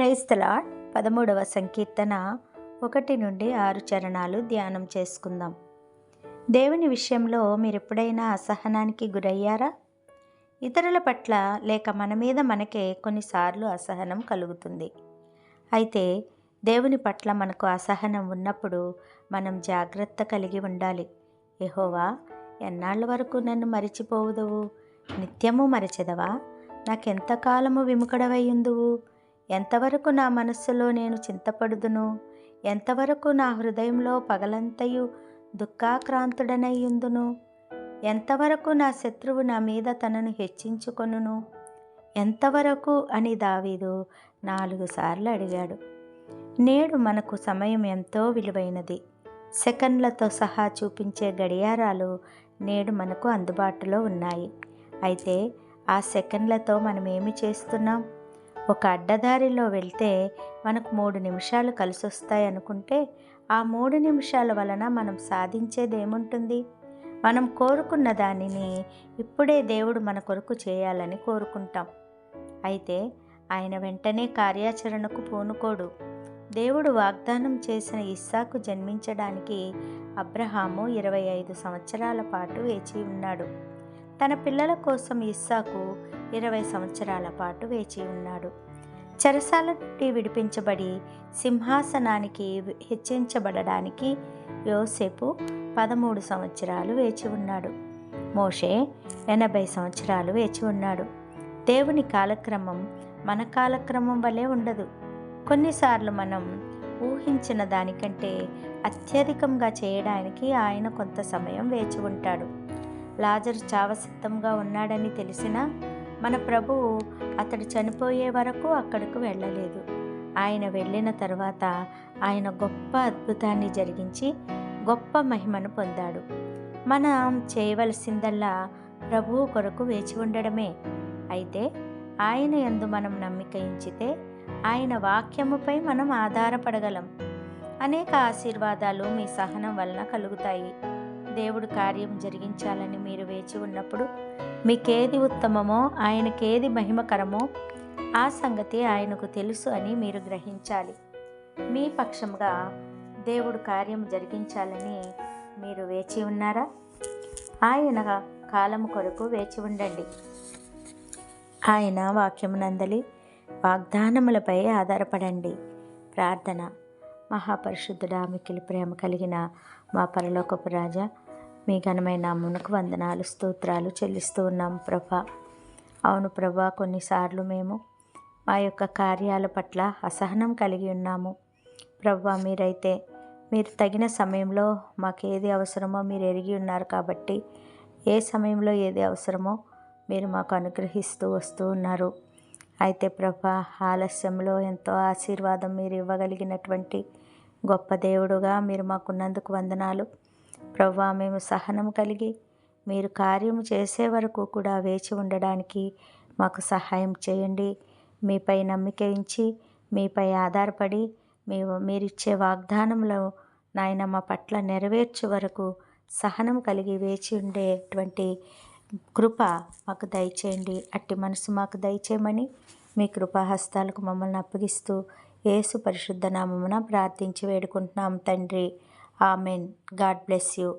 క్రైస్తలాడ్ పదమూడవ సంకీర్తన ఒకటి నుండి ఆరు చరణాలు ధ్యానం చేసుకుందాం. దేవుని విషయంలో మీరు ఎప్పుడైనా అసహనానికి గురయ్యారా? ఇతరుల పట్ల లేక మన మీద మనకే కొన్నిసార్లు అసహనం కలుగుతుంది. అయితే దేవుని పట్ల మనకు అసహనం ఉన్నప్పుడు మనం జాగ్రత్త కలిగి ఉండాలి. ఎహోవా ఎన్నాళ్ళ వరకు నన్ను మరిచిపోవుదువు? నిత్యము మరచెదవా? నాకెంతకాలము విముఖడవయ్యుందువు ఎంతవరకు నా మనస్సులో నేను చింతపడుదును? ఎంతవరకు నా హృదయంలో పగలంతయు దుఃఖాక్రాంతుడనయ్యుందును? ఎంతవరకు నా శత్రువు నా మీద తనను హెచ్చించుకొనును? ఎంతవరకు? అని దావీదు నాలుగు సార్లు అడిగాడు. నేడు మనకు సమయం ఎంతో విలువైనది. సెకండ్లతో సహా చూపించే గడియారాలు నేడు మనకు అందుబాటులో ఉన్నాయి. అయితే ఆ సెకండ్లతో మనం ఏమి చేస్తున్నాం? ఒక అడ్డదారిలో వెళ్తే మనకు మూడు నిమిషాలు కలిసి వస్తాయి అనుకుంటే ఆ మూడు నిమిషాల వలన మనం సాధించేది ఏముంటుంది మనం కోరుకున్న దానిని ఇప్పుడే దేవుడు మన కొరకు చేయాలని కోరుకుంటాం. అయితే ఆయన వెంటనే కార్యాచరణకు పూనుకోడు. దేవుడు వాగ్దానం చేసిన ఇస్సాకు జన్మించడానికి అబ్రహాము ఇరవై ఐదు సంవత్సరాల పాటు వేచి ఉన్నాడు. తన పిల్లల కోసం ఇస్సాకు ఇరవై సంవత్సరాల పాటు వేచి ఉన్నాడు. చెరసాల నుండి విడిపించబడి సింహాసనానికి హెచ్చించబడడానికి యోసేపు పదమూడు సంవత్సరాలు వేచి ఉన్నాడు. మోషే ఎనభై సంవత్సరాలు వేచి ఉన్నాడు. దేవుని కాలక్రమం మన కాలక్రమం వలె ఉండదు. కొన్నిసార్లు మనం ఊహించిన దానికంటే అత్యధికంగా చేయడానికి ఆయన కొంత సమయం వేచి ఉంటాడు. లాజరు చావసిద్ధంగా ఉన్నాడని తెలిసినా మన ప్రభువు అతడు చనిపోయే వరకు అక్కడకు వెళ్ళలేదు. ఆయన వెళ్ళిన తర్వాత ఆయన గొప్ప అద్భుతాన్ని జరిగించి గొప్ప మహిమను పొందాడు. మనం చేయవలసిందల్లా ప్రభువు కొరకు వేచి ఉండడమే. అయితే ఆయన ఎందు మనం నమ్మిక ఇంచితే ఆయన వాక్యముపై మనం ఆధారపడగలం. అనేక ఆశీర్వాదాలు మీ సహనం వలన కలుగుతాయి. దేవుడు కార్యం జరిగించాలని మీరు వేచి ఉన్నప్పుడు మీకేది ఉత్తమమో ఆయనకేది మహిమకరమో ఆ సంగతి ఆయనకు తెలుసు అని మీరు గ్రహించాలి. మీ పక్షంగా దేవుడు కార్యం జరిగించాలని మీరు వేచి ఉన్నారా? ఆయన కాలము కొరకు వేచి ఉండండి. ఆయన వాక్యమునందలి వాగ్దానములపై ఆధారపడండి. ప్రార్థన. మహాపరిశుద్ధుడా మిక్కిలి ప్రేమ కలిగిన మా పరలోకపు రాజా మీ ఘనమైన నామునకు వందనాలు స్తోత్రాలు చెల్లిస్తూ ఉన్నాం ప్రభా. అవును ప్రభా కొన్నిసార్లు మేము మా యొక్క కార్యాల పట్ల అసహనం కలిగి ఉన్నాము. ప్రభా మీరైతే మీరు తగిన సమయంలో మాకు ఏది అవసరమో మీరు ఎరిగి ఉన్నారు కాబట్టి ఏ సమయంలో ఏది అవసరమో మీరు మాకు అనుగ్రహిస్తూ వస్తూ ఉన్నారు. అయితే ప్రభా ఆలస్యంలో ఎంతో ఆశీర్వాదం మీరు ఇవ్వగలిగినటువంటి గొప్ప దేవుడుగా మీరు మాకున్నందుకు వందనాలు. ప్రవ్వా మేము సహనం కలిగి మీరు కార్యం చేసే వరకు కూడా వేచి ఉండడానికి మాకు సహాయం చేయండి. మీపై నమ్మికించి మీపై ఆధారపడి మీ మీరిచ్చే వాగ్దానంలో నాయన మా పట్ల నెరవేర్చే వరకు సహనం కలిగి వేచి ఉండేటువంటి కృప మాకు దయచేయండి. అట్టి మనసు మాకు దయచేయమని మీ కృపాహస్తాలకు మమ్మల్ని అప్పగిస్తూ యేసు పరిశుద్ధ నామమున ప్రార్థించి వేడుకుంటున్నాం తండ్రి. ఆమెన్. God bless you.